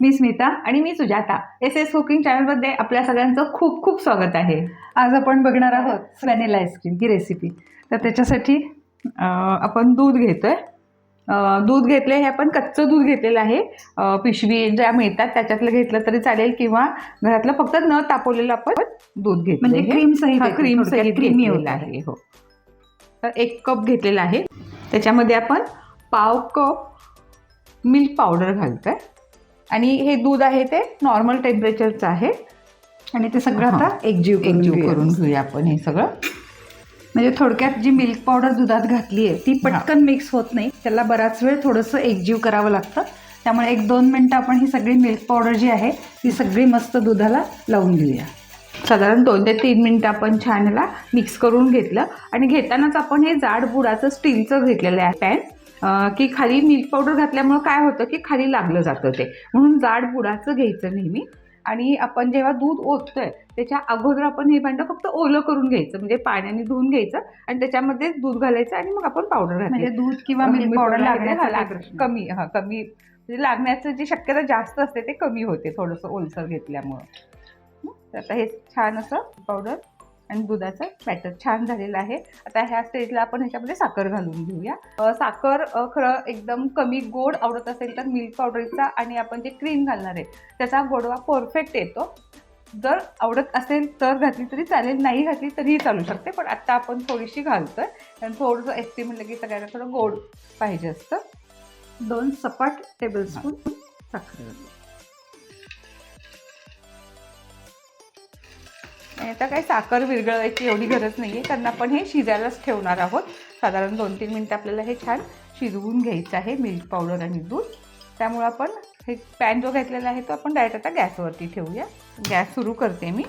मी स्मिता आणि मी Sujata. S S cooking चॅनलमध्ये आपल्या सगळ्यांचं खूप खूप स्वागत आहे. आज आपण बघणार आहोत व्हॅनिला आईस्क्रीम ही रेसिपी तर त्याच्यासाठी आपण दूध घेतोय. अं, दूध घेतले हे आपण कच्चं दूध घेतलेलं आहे. पिशवी ज्या मिळतात त्याच्यातलं घेतलं तरी चालेल किंवा घरातलं फक्त न तापवलेलं आपण दूध घेतलं म्हणजे क्रीम घेतलेलं होतं. आहे हो. तर एक कप घेतलेला आहे. त्याच्यामध्ये आपण पाव कप मिल्क पावडर घालतोय. आणि हे दूध आहे ते नॉर्मल टेम्परेचरचं आहे. आणि ते सगळं. आता एकजीव एकजीव. करून घेऊया. आपण हे सगळं. म्हणजे थोडक्यात जी मिल्क पावडर दुधात घातली आहे ती पटकन मिक्स होत नाही. त्याला बराच वेळ थोडंसं एकजीव करावं लागतं. त्यामुळे एक दोन मिनटं आपण ही सगळी मिल्क पावडर जी आहे ती सगळी मस्त दुधाला लावून घेऊया. साधारण दोन ते तीन मिनटं आपण छान याला मिक्स करून घेतलं. आणि घेतानाच आपण हे जाड बुडाचं स्टीलचं घेतलेलं आहे पॅन की खाली मिल्क पावडर घातल्यामुळं काय होतं की खाली लागलं जातं ते. म्हणून जाड बुडाचं घ्यायचं नेहमी. आणि आपण जेव्हा दूध ओततोय त्याच्या अगोदर आपण हे भांडं फक्त ओलं करून घ्यायचं. म्हणजे पाण्याने धुवून घ्यायचं आणि त्याच्यामध्ये दूध घालायचं आणि मग आपण पावडर म्हणजे घालायचं दूध किंवा मिल्क पावडर लागण्याचा लाग- प्रश्न. कमी हा कमी. म्हणजे लागण्याचं जी शक्यता जास्त असते ते कमी होते थोडंसं ओलसर घेतल्यामुळं? तर आता हे छान असं पावडर आणि दुधाचं बॅटर छान झालेलं आहे. आता ह्या स्टेजला आपण ह्याच्यामध्ये साखर घालून घेऊया. साखर खरं एकदम कमी गोड आवडत असेल तर मिल्क पावडरचा आणि आपण जे क्रीम घालणार आहे त्याचा गोडवा परफेक्ट येतो. जर आवडत असेल तर घातली तरी चालेल नाही घातली तरीही चालू शकते. पण आत्ता आपण थोडीशी घालतोय. कारण थोडंसं एस टी म्हणलं की सगळ्यांना थोडं गोड पाहिजे असतं. दोन सपाट टेबलस्पून साखर. आणि आता काही साखर विरघळवायची एवढी गरज नाही आहे कारण आपण हे शिजायलाच ठेवणार आहोत. साधारण दोन तीन मिनटं आपल्याला हे छान शिजवून घ्यायचं आहे मिल्क पावडर आणि दूध. त्यामुळं आपण हे पॅन जो घेतलेला आहे तो आपण डायरेक्ट आता गॅसवरती ठेवूया. गॅस सुरू करते मी.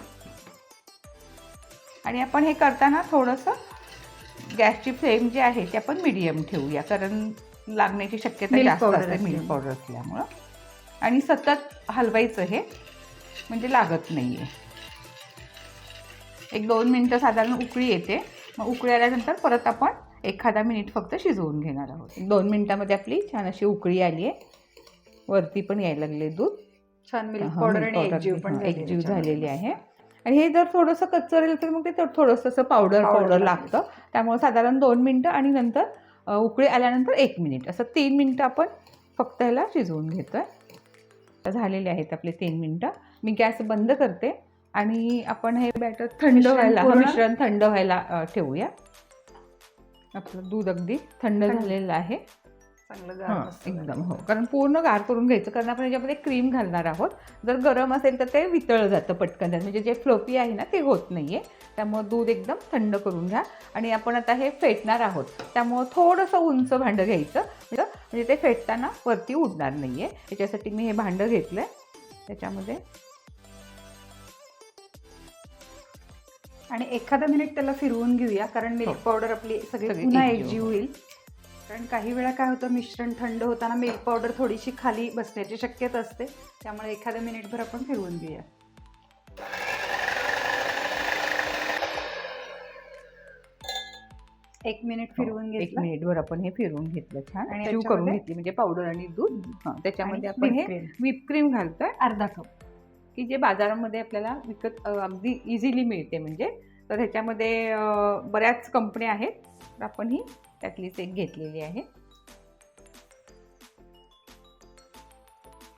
आणि आपण हे करताना थोडंसं गॅसची फ्लेम जी आहे ती आपण मिडियम ठेवूया कारण लागण्याची शक्यता जास्त असते मिल्क. पावडर असल्यामुळं. आणि सतत हलवायचं हे म्हणजे लागत नाही आहे एक दोन मिनटं साधारण उकळी येते. मग उकळी आल्यानंतर परत आपण एखादा मिनिट फक्त शिजवून घेणार आहोत. दोन मिनटामध्ये आपली छान अशी उकळी आली आहे. वरती पण यायला लागले दूध. छान मिल्क पावडर आणि एकजीव पण झालेली एकजीव आहे. झालेली आहे. आणि हे जर थोडंसं कच्चं राहिलं तर मग ते थोडंसं असं पावडर पावडर लागतं. त्यामुळे साधारण दोन मिनटं आणि नंतर उकळी आल्यानंतर एक मिनिट असं तीन मिनटं आपण फक्त ह्याला शिजवून घेतोय. तर झालेले आहेत आपले तीन मिनटं. मी गॅस बंद करते. आणि आपण हे बॅटर थंड व्हायला हा मिश्रण थंड व्हायला ठेवूया. आपलं दूध अगदी थंड. झालेलं आहे. चांगलं एकदम. हो. कारण पूर्ण गार करून घ्यायचं कारण आपण याच्यामध्ये क्रीम घालणार आहोत. जर गरम असेल तर ते वितळलं जातं पटकन म्हणजे जे फ्लोपी आहे ना ते होत नाही आहे त्यामुळं दूध एकदम थंड करून घ्या. आणि आपण आता हे फेटणार आहोत. त्यामुळं थोडंसं उंच भांडं घ्यायचं. म्हणजे म्हणजे ते फेटताना वरती उडणार नाही आहे त्याच्यासाठी मी हे भांडं घेतलं आहे त्याच्यामध्ये आणि एखादा मिनिट त्याला फिरवून घेऊया कारण मिल्क हो. पावडर आपली सगळी पुन्हा एकजीव होईल. कारण काही वेळा काय होतं मिश्रण थंड होताना मिल्क पावडर थोडीशी खाली बसण्याची शक्यता असते. त्यामुळे एखाद्या मिनिटभर आपण फिरवून घेऊया. एक मिनिट फिरवून हो, एक घेतलं. मिनिटभर आपण हे फिरवून घेतलं छान. आणि करून घेतली म्हणजे पावडर आणि दूध. हां त्याच्यामध्ये आपण हे whipped cream. व्हिप क्रीम घालतोय. अर्धा कप की जे बाजारामध्ये आपल्याला विकत अगदी इझिली मिळते म्हणजे. तर ह्याच्यामध्ये बऱ्याच कंपन्या आहेत. तर आपण ही त्यातलीच एक घेतलेली आहे.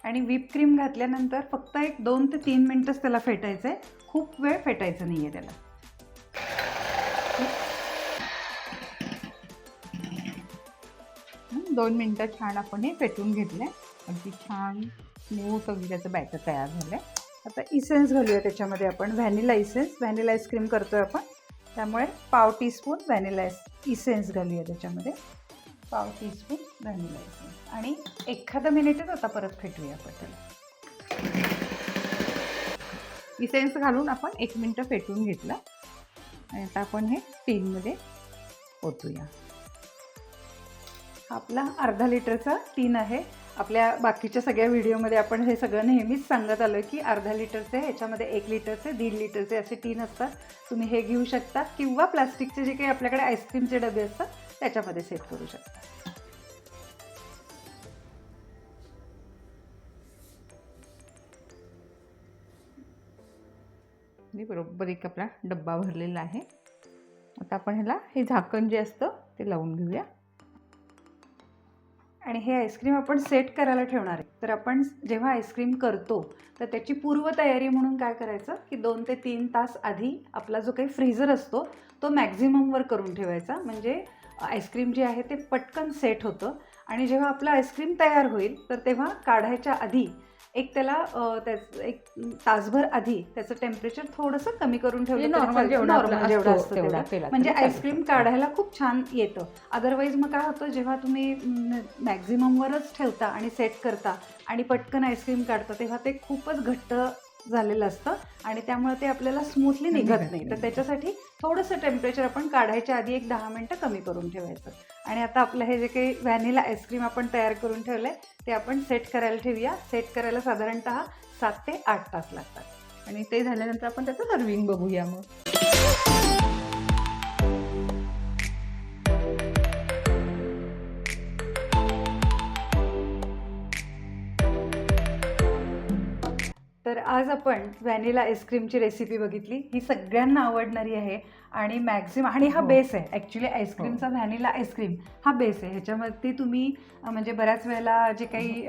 आणि व्हिप क्रीम घातल्यानंतर फक्त एक दोन ते तीन मिनटंच त्याला फेटायचं आहे खूप वेळ फेटायचं नाही आहे त्याला दोन मिनटं छान आपण हे फेटून घेतलंय. अगदी छान न्यू अगदी त्याचं बॅटर तयार झालं आहे आता इसेन्स घालूया त्याच्यामध्ये आपण. व्हॅनिला इसेन्स व्हॅनिला आईस्क्रीम करतोय आपण. त्यामुळे पाव टीस्पून व्हॅनिला इसेन्स घालूया त्याच्यामध्ये. पाव टीस्पून व्हॅनिला इसेन्स आणि एखादं मिनिटच आता परत फेटूया आपण त्याला. इसेन्स घालून आपण एक मिनटं फेटून घेतलं. आणि आता आपण हे टीनमध्ये ओतूया. आपला अर्धा लिटरचा टीन आहे. आपल्या बाकीच्या सगळ्या व्हिडिओमध्ये आपण हे सगळं नेहमीच सांगत आलो की अर्धा लिटरचे ह्याच्यामध्ये एक लिटरचे दीड लिटरचे असे टीन असतात. तुम्ही हे घेऊ शकता किंवा प्लास्टिकचे जे काही आपल्याकडे आईस्क्रीमचे डबे असतात त्याच्यामध्ये सेट करू शकता. मी बरोबर एक आपला डब्बा भरलेला आहे. आता आपण ह्याला हे झाकण जे असतं ते लावून घेऊया. आणि हे आईस्क्रीम आपण सेट करायला ठेवणार आहे. तर आपण जेव्हा आईस्क्रीम करतो तर त्याची पूर्वतयारी म्हणून काय करायचं की दोन ते तीन तास आधी आपला जो काही फ्रीझर असतो तो मॅक्झिममवर करून ठेवायचा. म्हणजे आईस्क्रीम जे आहे ते पटकन सेट होतं. आणि जेव्हा आपलं आईस्क्रीम तयार होईल तर तेव्हा काढायच्या आधी एक त्याला त्याच एक तासभर आधी त्याचं टेम्परेचर थोडंसं कमी करून ठेवलं नॉर्मल चालतं. जेवढा असतो तेवढा म्हणजे. आईस्क्रीम काढायला खूप छान येतं अदरवाईज मग काय होतं जेव्हा तुम्ही मॅक्झिममवरच ठेवता आणि सेट करता आणि पटकन आईस्क्रीम काढता तेव्हा ते खूपच घट्ट झालेलं असतं आणि त्यामुळे ते आपल्याला स्मूथली निघत नाही तर. त्याच्यासाठी थोडंसं टेम्परेचर आपण काढायच्या आधी एक दहा मिनटं कमी करून ठेवायचं आणि आता आपलं हे जे काही व्हॅनिला आईस्क्रीम आपण तयार करून ठेवलं आहे ते आपण सेट करायला ठेवूया. सेट करायला साधारणतः सात ते आठ तास लागतात. आणि ते झाल्यानंतर आपण त्याचं सर्विंग बघूया मग. तर आज आपण व्हॅनिला आईस्क्रीमची रेसिपी बघितली. ही सगळ्यांना आवडणारी आहे आणि मॅक्झिम आणि हा हो. बेस आहे. ॲक्च्युली आईस्क्रीमचा व्हॅनिला आईस्क्रीम हा बेस आहे. ह्याच्यामध्ये तुम्ही म्हणजे बऱ्याच वेळेला जे काही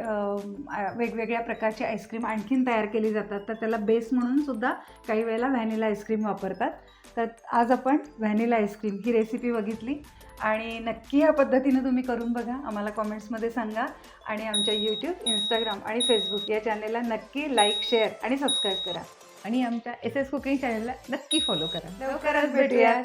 वेगवेगळ्या प्रकारची आईस्क्रीम आणखीन तयार केली जातात तर त्याला बेस म्हणून सुद्धा काही वेळेला व्हॅनिला आईस्क्रीम वापरतात. तर आज आपण व्हॅनिला आईस्क्रीम ही रेसिपी बघितली. आणि नक्की या पद्धतीनं तुम्ही करून बघा. आम्हाला कॉमेंट्समध्ये सांगा. आणि आमच्या यूट्यूब इंस्टाग्राम आणि फेसबुक या चॅनेलला नक्की लाईक शेअर आणि सबस्क्राईब करा. आणि आमच्या एस एस कुकिंग चॅनलला नक्की फॉलो करा. लवकरच भेटूया